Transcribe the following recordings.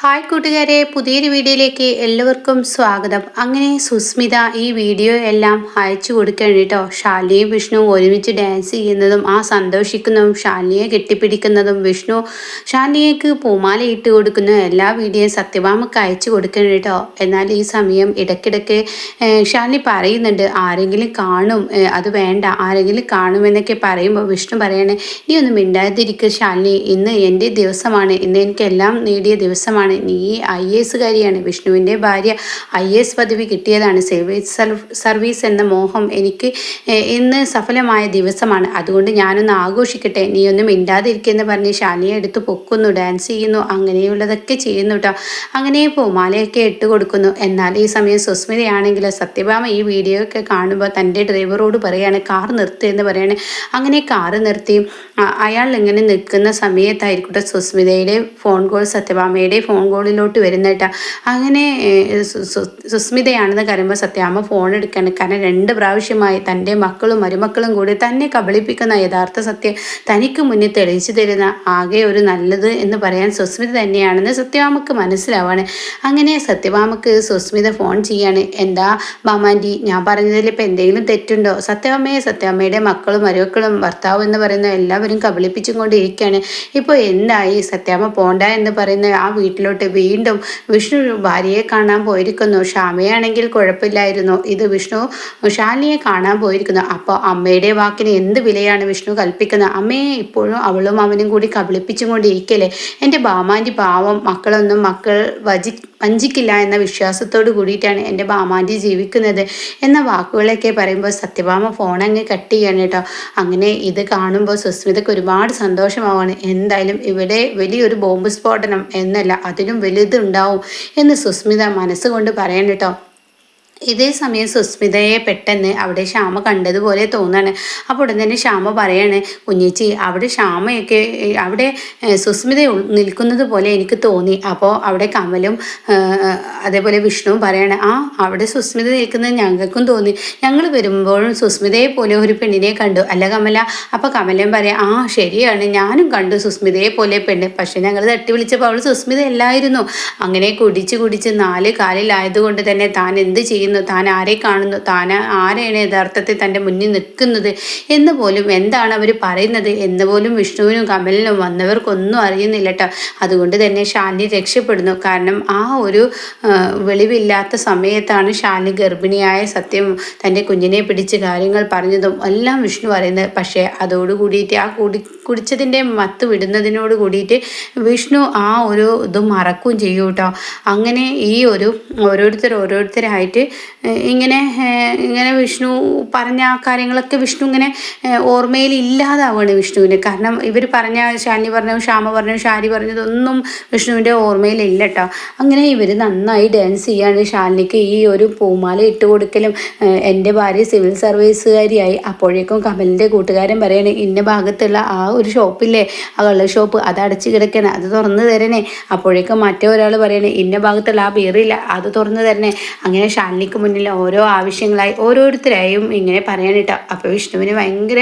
Hi കൂട്ടുകാരെ പുതിയൊരു വീഡിയോയിലേക്ക് എല്ലാവർക്കും സ്വാഗതം. അങ്ങനെ സുസ്മിത ഈ വീഡിയോ എല്ലാം അയച്ചു കൊടുക്കുകയാണ് കേട്ടോ. ശാലിയും വിഷ്ണു ഒരുമിച്ച് ഡാൻസ് ചെയ്യുന്നതും ആ സന്തോഷിക്കുന്നതും ശാലിയെ കെട്ടിപ്പിടിക്കുന്നതും വിഷ്ണു ശാലിയേക്ക് പൂമാല ഇട്ട് കൊടുക്കുന്ന. എല്ലാ വീഡിയോയും സത്യഭാമക്ക് അയച്ചു കൊടുക്കുകയാണ് കേട്ടോ. എന്നാൽ ഈ സമയം ഇടയ്ക്കിടയ്ക്ക് ശാലി പറയുന്നുണ്ട് ആരെങ്കിലും കാണും അത് വേണ്ട ആരെങ്കിലും കാണുമെന്നൊക്കെ പറയുമ്പോൾ വിഷ്ണു പറയണേ നീ ഒന്നും മിണ്ടാതിരിക്കുക ശാലിനി. ഇന്ന് എന്റെ ദിവസമാണ്. ഇന്ന് എനിക്കെല്ലാം നേടിയ ദിവസമാണ്. ആണ്. നീ ഐ എസുകാരിയാണ് വിഷ്ണുവിന്റെ ഭാര്യ ഐ എസ് പദവി കിട്ടിയതാണ്. സിവിൽ സർവീസ് എന്ന മോഹം എനിക്ക് ഇന്ന് സഫലമായ ദിവസമാണ്. അതുകൊണ്ട് ഞാനൊന്ന് ആഘോഷിക്കട്ടെ. നീ ഒന്നും മിണ്ടാതിരിക്കുമെന്ന് പറഞ്ഞ് ശാലിയെ എടുത്ത് പൊക്കുന്നു. ഡാൻസ് ചെയ്യുന്നു. അങ്ങനെയുള്ളതൊക്കെ ചെയ്യുന്നു കേട്ടോ അങ്ങനെ പൂമാലയൊക്കെ ഇട്ട് കൊടുക്കുന്നു. എന്നാൽ ഈ സമയം സുസ്മിതയാണെങ്കിൽ സത്യഭാമ ഈ വീഡിയോ ഒക്കെ കാണുമ്പോൾ തന്റെ ഡ്രൈവറോട് പറയാണ് കാർ നിർത്തുക എന്ന് പറയാണ്. അങ്ങനെ കാർ നിർത്തി അയാൾ ഇങ്ങനെ നിൽക്കുന്ന സമയത്തായിരിക്കട്ടെ സുസ്മിതയുടെ ഫോൺ കോൾ സത്യഭാമയുടെ ഫോൺ ഫോൺ കോളിലോട്ട് വരുന്നേട്ടാ അങ്ങനെ സുസ്മിതയാണെന്ന് കരുമ്പോൾ സത്യാമ്മ ഫോൺ എടുക്കാണ്. കാരണം രണ്ട് പ്രാവശ്യമായി തന്റെ മക്കളും മരുമക്കളും കൂടി തന്നെ കബളിപ്പിക്കുന്ന യഥാർത്ഥ സത്യം തനിക്ക് മുന്നിൽ തെളിയിച്ചു തരുന്ന ആകെ ഒരു നല്ലത് എന്ന് പറയാൻ സുസ്മിത തന്നെയാണെന്ന് സത്യഭാമക്ക് മനസ്സിലാവാണ്. അങ്ങനെ സത്യഭാമക്ക് സുസ്മിത ഫോൺ ചെയ്യാണ്. എന്താ മാമാന്റി ഞാൻ പറഞ്ഞതിൽ ഇപ്പം എന്തെങ്കിലും തെറ്റുണ്ടോ? സത്യഭാമയെ സത്യഭാമയുടെ മക്കളും മരുമക്കളും ഭർത്താവ് എന്ന് പറയുന്ന എല്ലാവരും കബളിപ്പിച്ചും കൊണ്ടിരിക്കുകയാണ്. ഇപ്പോൾ എന്തായി? സത്യാമ്മ പോണ്ട എന്ന് പറയുന്ന ആ വീട്ടിൽ വീട്ടിലോട്ട് വീണ്ടും വിഷ്ണു ഭാര്യയെ കാണാൻ പോയിരിക്കുന്നു. ക്ഷാമയാണെങ്കിൽ കുഴപ്പമില്ലായിരുന്നു. ഇത് വിഷ്ണു ശാലിനിയെ കാണാൻ പോയിരിക്കുന്നു. അപ്പോൾ അമ്മയുടെ വാക്കിന് എന്ത് വിലയാണ് വിഷ്ണു കൽപ്പിക്കുന്നത്? അമ്മയെ ഇപ്പോഴും അവളും അവനും കൂടി കബളിപ്പിച്ചുകൊണ്ടിരിക്കല്ലേ? എന്റെ ബാമാന്റെ പാവം മക്കളൊന്നും മക്കൾ വജി വഞ്ചിക്കില്ല എന്ന വിശ്വാസത്തോട് കൂടിയിട്ടാണ് എന്റെ ബാമാന്റെ ജീവിക്കുന്നത്. എന്ന വാക്കുകളൊക്കെ പറയുമ്പോൾ സത്യഭാമ ഫോൺ അങ്ങ് കട്ട് ചെയ്യാണ് കേട്ടോ. അങ്ങനെ ഇത് കാണുമ്പോൾ സുസ്മിതയ്ക്ക് ഒരുപാട് സന്തോഷമാവാണ്. എന്തായാലും ഇവിടെ വലിയൊരു ബോംബ് സ്ഫോടനം എന്നല്ല അതിലും വലുതുണ്ടാവും എന്ന് സുസ്മിത മനസ്സുകൊണ്ട് പറയണം കേട്ടോ. ഇതേ സമയം സുസ്മിതയെ പെട്ടെന്ന് അവിടെ ശ്യാമ കണ്ടതുപോലെ തോന്നാണ്. അപ്പോൾ ഉടൻ തന്നെ ശ്യാമ പറയാണ് കുഞ്ഞേച്ചി അവിടെ ശ്യാമയൊക്കെ അവിടെ സുസ്മിത നിൽക്കുന്നത് പോലെ എനിക്ക് തോന്നി. അപ്പോൾ അവിടെ കമലും അതേപോലെ വിഷ്ണുവും പറയാണ് ആ അവിടെ സുസ്മിത നിൽക്കുന്നത് ഞങ്ങൾക്കും തോന്നി. ഞങ്ങൾ വരുമ്പോഴും സുസ്മിതയെ പോലെ ഒരു പെണ്ണിനെ കണ്ടു. അല്ല കമല? അപ്പോൾ കമലൻ പറയാം ആ ശരിയാണ്. ഞാനും കണ്ടു സുസ്മിതയെ പോലെ പെണ്ണ്. പക്ഷേ ഞങ്ങൾ തട്ടി വിളിച്ചപ്പോൾ അവൾ സുസ്മിത അല്ലായിരുന്നു അങ്ങനെ കുടിച്ച് കുടിച്ച് നാല് കാലിലായതുകൊണ്ട് തന്നെ താൻ എന്ത് ചെയ്യും ചെയ്യുന്നു താൻ ആരെ കാണുന്നു? താൻ ആരെയാണ് യഥാർത്ഥത്തിൽ തന്റെ മുന്നിൽ നിൽക്കുന്നത്? എന്ന് പോലും എന്താണ് അവർ പറയുന്നത്? എന്ന് പോലും വിഷ്ണുവിനും കമലിനും വന്നവർക്കൊന്നും അറിയുന്നില്ല കേട്ടോ അതുകൊണ്ട് തന്നെ ശാലിനി രക്ഷപ്പെടുന്നു. കാരണം ആ ഒരു വെളിവില്ലാത്ത സമയത്താണ് ശാലിനി ഗർഭിണിയായ സത്യം തന്റെ കുഞ്ഞിനെ പിടിച്ച് കാര്യങ്ങൾ പറഞ്ഞതും എല്ലാം വിഷ്ണു പറയുന്നത്. പക്ഷേ അതോടുകൂടിയിട്ട് ആ കുടി കുടിച്ചതിന്റെ മത്ത് വിടുന്നതിനോട് കൂടിയിട്ട് വിഷ്ണു ആ ഒരു ഇത് മറക്കുകയും ചെയ്യും കേട്ടോ. അങ്ങനെ ഈ ഒരു ഓരോരുത്തർ ഓരോരുത്തരായിട്ട് ഇങ്ങനെ ഇങ്ങനെ വിഷ്ണു പറഞ്ഞ ആ കാര്യങ്ങളൊക്കെ വിഷ്ണു ഇങ്ങനെ ഓർമ്മയിൽ ഇല്ലാതാവുകയാണ് വിഷ്ണുവിന്. കാരണം ഇവർ പറഞ്ഞ ശാന്തി പറഞ്ഞു ശ്യാമ പറഞ്ഞു ഷാരി പറഞ്ഞതൊന്നും വിഷ്ണുവിന്റെ ഓർമ്മയിലില്ല കേട്ടോ. അങ്ങനെ ഇവർ നന്നായി ഡാൻസ് ചെയ്യാണ് ശാലിനിക്ക് ഈ ഒരു പൂമാല ഇട്ട് കൊടുക്കലും എന്റെ ഭാര്യ സിവിൽ സർവീസുകാരിയായി. അപ്പോഴേക്കും കമലിന്റെ കൂട്ടുകാരൻ പറയുകയാണ് ഇന്ന ഭാഗത്തുള്ള ആ ഒരു ഷോപ്പില്ലേ? ആ കള്ള ഷോപ്പ് അത് അടച്ചു കിടക്കണേ അത് തുറന്നു തരണേ. അപ്പോഴേക്കും മറ്റേ ഒരാൾ പറയണേ ഇന്ന ഭാഗത്തുള്ള ആ ബീറില്ല. അത് തുറന്നു തരണേ. അങ്ങനെ ഷാലിനിക്ക് മുന്നിൽ ഓരോ ആവശ്യങ്ങളായി ഓരോരുത്തരായും ഇങ്ങനെ പറയാനിട്ട അപ്പോൾ വിഷ്ണുവിന് ഭയങ്കര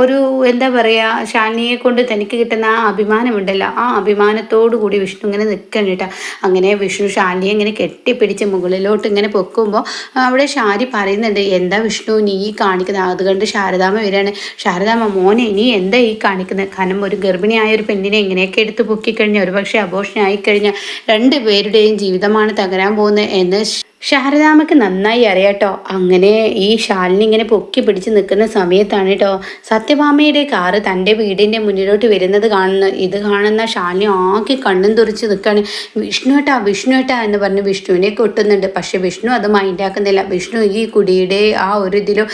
ഒരു എന്താ പറയുക ഷാലിനിയെ കൊണ്ട് തനിക്ക് കിട്ടുന്ന ആ അഭിമാനമുണ്ടല്ലോ ആ അഭിമാനത്തോടു കൂടി വിഷ്ണു ഇങ്ങനെ നിൽക്കണം കേട്ടോ. അങ്ങനെ വിഷ്ണു ഷാലിനിയെ ഇങ്ങനെ കെട്ടിപ്പിടിച്ച് മുകളിലോട്ട് ഇങ്ങനെ പൊക്കുമ്പോൾ അവിടെ ഷാരി പറയുന്നുണ്ട് എന്താ വിഷ്ണു നീ കാണിക്കുന്നത് അത് കണ്ട് ശാരദാമ്മ വരികയാണ്. ശാരദാമ്മ മോനെ നീ എന്താ കാണിക്കുന്നത് കാരണം ഒരു ഗർഭിണിയായ ഒരു പെണ്ണിനെ എങ്ങനെയൊക്കെ എടുത്ത് പൊക്കിക്കഴിഞ്ഞാൽ ഒരുപക്ഷെ അബോഷനായി കഴിഞ്ഞാൽ രണ്ട് പേരുടെയും ജീവിതമാണ് തകരാൻ പോകുന്നത് എന്ന് ശാരദാമയ്ക്ക് നന്നായി അറിയാട്ടോ. അങ്ങനെ ഈ ഷാലിനി ഇങ്ങനെ പൊക്കി പിടിച്ച് നിൽക്കുന്ന സമയത്താണ് കേട്ടോ സത്യഭാമയുടെ കാറ് തന്റെ വീടിന്റെ മുന്നിലോട്ട് വരുന്നത് കാണുന്നു ഇത് കാണുന്ന ഷാലിനി ആകെ കണ്ണും തുറിച്ച് നിൽക്കുകയാണ്. വിഷ്ണു ഏട്ടാ വിഷ്ണു ഏട്ടാ എന്ന് പറഞ്ഞ് വിഷ്ണുവിനെ കൊട്ടുന്നുണ്ട്. പക്ഷെ വിഷ്ണു അത് മൈൻഡാക്കുന്നില്ല വിഷ്ണു ഈ കുടിയുടെ ആ ഒരു ഇതിലും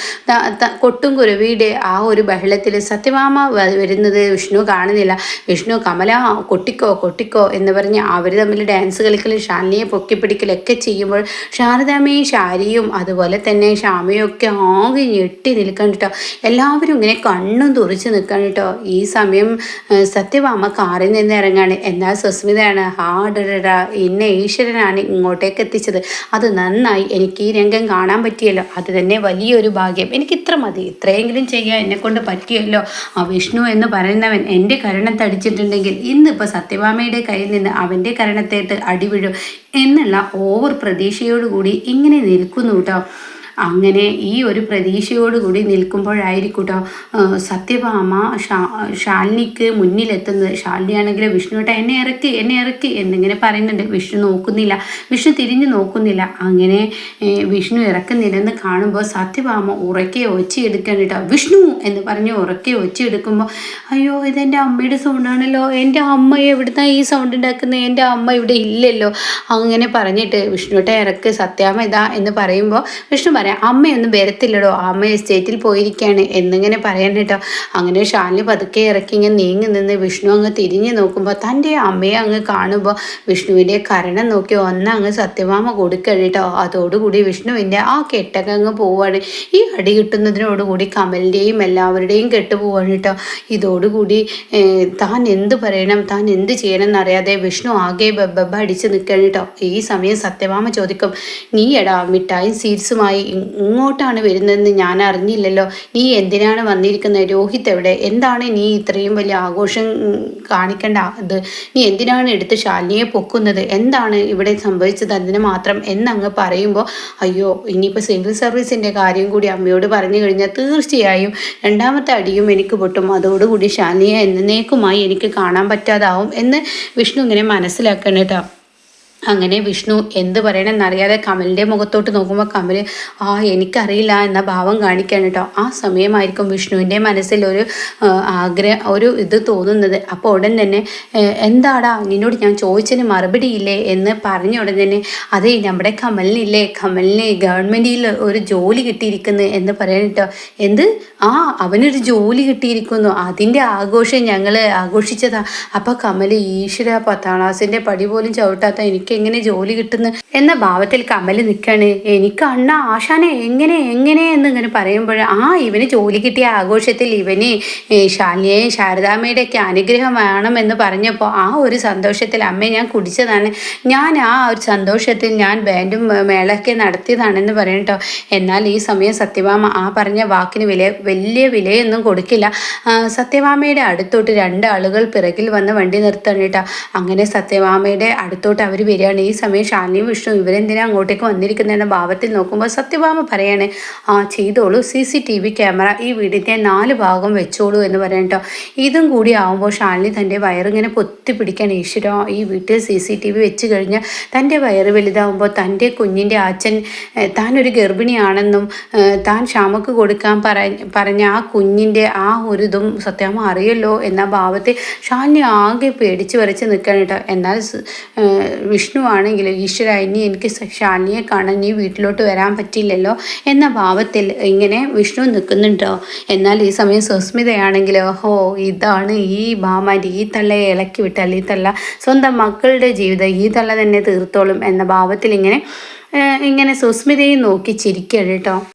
കൊട്ടും കുരുവിയുടെ ആ ഒരു ബഹളത്തിൽ സത്യഭാമ വരുന്നത് വിഷ്ണു കാണുന്നില്ല. വിഷ്ണു കമല കൊട്ടിക്കോ കൊട്ടിക്കോ എന്ന് പറഞ്ഞ് അവർ തമ്മിൽ ഡാൻസ് കളിക്കലും ഷാലിനിയെ പൊക്കി പിടിക്കലൊക്കെ ചെയ്യുമ്പോൾ ശാരദാമ്മയും ശാരിയും അതുപോലെ തന്നെ ഒക്കെ ആകെ ഞെട്ടി നിൽക്കണം കേട്ടോ. എല്ലാവരും ഇങ്ങനെ കണ്ണും തുറിച്ച് നിൽക്കണം കേട്ടോ. ഈ സമയം സത്യഭാമ കാറിൽ നിന്ന് ഇറങ്ങാണ്. എന്നാൽ സുസ്മിതയാണ് ഹാഡഡ എന്നെ ഈശ്വരനാണ് ഇങ്ങോട്ടേക്ക് എത്തിച്ചത്. അത് നന്നായി. എനിക്ക് ഈ രംഗം കാണാൻ പറ്റിയല്ലോ. അത് തന്നെ വലിയൊരു ഭാഗ്യം. എനിക്ക് ഇത്ര മതി. ഇത്രയെങ്കിലും ചെയ്യാൻ എന്നെ കൊണ്ട് പറ്റിയല്ലോ. ആ വിഷ്ണു എന്ന് പറയുന്നവൻ എന്റെ കരണത്തെ അടിച്ചിട്ടുണ്ടെങ്കിൽ ഇന്നിപ്പോൾ സത്യവാമയുടെ കയ്യിൽ നിന്ന് അവന്റെ കരണത്തേട്ട് അടിവിഴും. എന്നുള്ള ഓവർ പ്രതീക്ഷയോടുകൂടി ഇങ്ങനെ നിൽക്കുന്നു കേട്ടോ അങ്ങനെ ഈ ഒരു പ്രതീക്ഷയോടുകൂടി നിൽക്കുമ്പോഴായിരിക്കൂട്ടോ. സത്യഭാമ ഷാ ശാലിനിക്ക് മുന്നിലെത്തുന്നത്. ശാലിനിയാണെങ്കിൽ വിഷ്ണുവേട്ട എന്നെ ഇറക്കി എന്നെ ഇറക്കി എന്നിങ്ങനെ പറയുന്നുണ്ട്. വിഷ്ണു നോക്കുന്നില്ല. വിഷ്ണു തിരിഞ്ഞു നോക്കുന്നില്ല. അങ്ങനെ വിഷ്ണു ഇറക്കുന്നില്ലെന്ന് കാണുമ്പോൾ സത്യഭാമ ഉറക്കെ ഒച്ചയെടുക്കാൻ കേട്ടോ. വിഷ്ണു എന്ന് പറഞ്ഞ് ഉറക്കെ ഒച്ചയെടുക്കുമ്പോൾ അയ്യോ ഇതെന്റെ അമ്മയുടെ സൗണ്ടാണല്ലോ എന്റെ അമ്മ എവിടുന്ന ഈ സൗണ്ട് ഉണ്ടാക്കുന്നത് എന്റെ അമ്മ ഇവിടെ ഇല്ലല്ലോ. അങ്ങനെ പറഞ്ഞിട്ട് വിഷ്ണുവേട്ട ഇറക്ക് സത്യാമ ഇതാ എന്ന് പറയുമ്പോൾ വിഷ്ണു പറയാം അമ്മയൊന്നും വരത്തില്ലടോ അമ്മ എസ്റ്റേറ്റിൽ പോയിരിക്കുകയാണ് എന്നിങ്ങനെ പറയാൻ കേട്ടോ. അങ്ങനെ ഷാലിനി പതുക്കെ ഇറക്കി ഇങ്ങനെ നീങ്ങി നിന്ന് വിഷ്ണു അങ്ങ് തിരിഞ്ഞു നോക്കുമ്പോൾ തന്റെ അമ്മയെ അങ്ങ് കാണുമ്പോൾ വിഷ്ണുവിന്റെ കരണം നോക്കി ഒന്ന് അങ്ങ് സത്യഭാമ കൊടുക്കഴിട്ടോ അതോടുകൂടി വിഷ്ണുവിന്റെ ആ കെട്ടൊക്കെ അങ്ങ് പോവാണ്. ഈ അടി കിട്ടുന്നതിനോടുകൂടി കമലിന്റെയും എല്ലാവരുടെയും കെട്ട് പോവാണ് കേട്ടോ. ഇതോടുകൂടി താൻ എന്ത് പറയണം താൻ എന്ത് ചെയ്യണം എന്നറിയാതെ വിഷ്ണു ആകെ ബബ്ബ അടിച്ച് നിൽക്കണം കേട്ടോ. ഈ സമയം സത്യഭാമ ചോദിക്കും നീ എടാ മിഠായും സീഡ്സുമായി ഇങ്ങോട്ടാണ് വരുന്നതെന്ന് ഞാൻ അറിഞ്ഞില്ലല്ലോ. നീ എന്തിനാണ് വന്നിരിക്കുന്നത്? രോഹിത് എവിടെ? എന്താണ് നീ ഇത്രയും വലിയ ആഘോഷം കാണിക്കേണ്ട അത്? നീ എന്തിനാണ് എടുത്ത് ശാലിനിയെ പൊക്കുന്നത്? എന്താണ് ഇവിടെ സംഭവിച്ചത്? അതിന് മാത്രം എന്നങ്ങ് പറയുമ്പോൾ അയ്യോ ഇനിയിപ്പോൾ സിവിൽ സർവീസിന്റെ കാര്യം കൂടി അമ്മയോട് പറഞ്ഞു കഴിഞ്ഞാൽ തീർച്ചയായും രണ്ടാമത്തെ അടിയും എനിക്ക് പൊട്ടും. അതോടുകൂടി ശാലിനിയെ എന്നേക്കുമായി എനിക്ക് കാണാൻ പറ്റാതാവും എന്ന് വിഷ്ണു ഇങ്ങനെ മനസ്സിലാക്കണം കേട്ടോ അങ്ങനെ വിഷ്ണു എന്ത് പറയണമെന്നറിയാതെ കമലിന്റെ മുഖത്തോട്ട് നോക്കുമ്പോൾ കമൽ ആ എനിക്കറിയില്ല എന്ന ഭാവം കാണിക്കാൻ കേട്ടോ ആ സമയമായിരിക്കും വിഷ്ണുവിന്റെ മനസ്സിൽ ഒരു ആഗ്രഹം ഒരു ഇത് തോന്നുന്നത്. അപ്പോൾ ഉടൻ തന്നെ എന്താടാ നിന്നോട് ഞാൻ ചോദിച്ചതിന് മറുപടി ഇല്ലേ? എന്ന് പറഞ്ഞ ഉടൻ തന്നെ അതെ നമ്മുടെ കമലിനില്ലേ കമലിന് ഗവൺമെന്റിൽ ഒരു ജോലി കിട്ടിയിരിക്കുന്നു എന്ന് പറയാൻ കേട്ടോ എന്ത്? ആ അവനൊരു ജോലി കിട്ടിയിരിക്കുന്നു. അതിന്റെ ആഘോഷം ഞങ്ങൾ ആഘോഷിച്ചതാ. അപ്പോൾ കമൽ ഈശ്വര പത്താം ക്ലാസ്സിന്റെ പടി പോലും ചവിട്ടാത്ത എനിക്ക് എങ്ങനെ ജോലി കിട്ടുന്നു എന്ന ഭാവത്തിൽ കമൽ നിൽക്കാണ് എനിക്ക് അണ്ണ ആശാനെ എങ്ങനെ എങ്ങനെ എന്ന് ഇങ്ങനെ പറയുമ്പോൾ ആ ഇവന് ജോലി കിട്ടിയ ആഘോഷത്തിൽ ഇവന് ശാലിയെയും ശാരദാമ്മയുടെ ഒക്കെ അനുഗ്രഹം എന്ന് പറഞ്ഞപ്പോൾ ആ ഒരു സന്തോഷത്തിൽ അമ്മ ഞാൻ കുടിച്ചതാണ്. ഞാൻ ആ ഒരു സന്തോഷത്തിൽ ഞാൻ ബാൻഡും മേളൊക്കെ നടത്തിയതാണെന്ന് പറയട്ടോ എന്നാൽ ഈ സമയം സത്യഭാമ ആ പറഞ്ഞ വാക്കിന് വില വലിയ വിലയൊന്നും കൊടുക്കില്ല. സത്യഭാമയുടെ അടുത്തോട്ട് രണ്ടാളുകൾ പിറകിൽ വന്ന് വണ്ടി നിർത്തണം കേട്ടോ. അങ്ങനെ സത്യഭാമയുടെ അടുത്തോട്ട് അവർ വരികയാണ് ഈ സമയം ഷാനിയും വിഷ്ണു ഇവരെന്തിനാ അങ്ങോട്ടേക്ക് വന്നിരിക്കുന്നതെന്ന ഭാവത്തിൽ നോക്കുമ്പോൾ സത്യഭാമ പറയാണ് ആ ചെയ്തോളൂ. C C T V camera ഈ വീടിന്റെ നാല് ഭാഗം വെച്ചോളൂ എന്ന് പറയാം കേട്ടോ ഇതും കൂടി ആവുമ്പോൾ ഷാലിനി തന്റെ വയറിങ്ങനെ പൊത്തി പിടിക്കാൻ ഈശ്വര ഈ വീട്ടിൽ സി സി ടി വി വെച്ച് കഴിഞ്ഞാൽ തന്റെ വയറ് വലുതാവുമ്പോൾ തന്റെ കുഞ്ഞിന്റെ അച്ഛൻ താൻ ഒരു ഗർഭിണിയാണെന്നും താൻ ക്ഷമക്ക് കൊടുക്കാൻ പറഞ്ഞ ആ കുഞ്ഞിന്റെ ആ ഒരു ഇതും സത്യാമ അറിയല്ലോ എന്ന ഭാവത്തെ ഷാലിനി ആകെ പേടിച്ച് വരച്ച് നിൽക്കാൻ കേട്ടോ എന്നാൽ വിഷ്ണു ആണെങ്കിൽ ഈശ്വര ഇനി എനിക്ക് ശാലിനിയെ കാണാൻ നീ വീട്ടിലോട്ട് വരാൻ പറ്റില്ലല്ലോ എന്ന ഭാവത്തിൽ ഇങ്ങനെ വിഷ്ണു നിൽക്കുന്നുണ്ടോ? എന്നാൽ ഈ സമയം സുസ്മിതയാണെങ്കിൽ ഓഹോ ഇതാണ് ഈ ഭാമാരി ഈ തള്ളയെ ഇളക്കി വിട്ടാൽ ഈ തള്ള സ്വന്തം മക്കളുടെ ജീവിതം ഈ തള്ള തന്നെ തീർത്തോളും എന്ന ഭാവത്തിൽ ഇങ്ങനെ ഇങ്ങനെ സുസ്മിതയെ നോക്കി ചിരിക്കുക കേട്ടോ.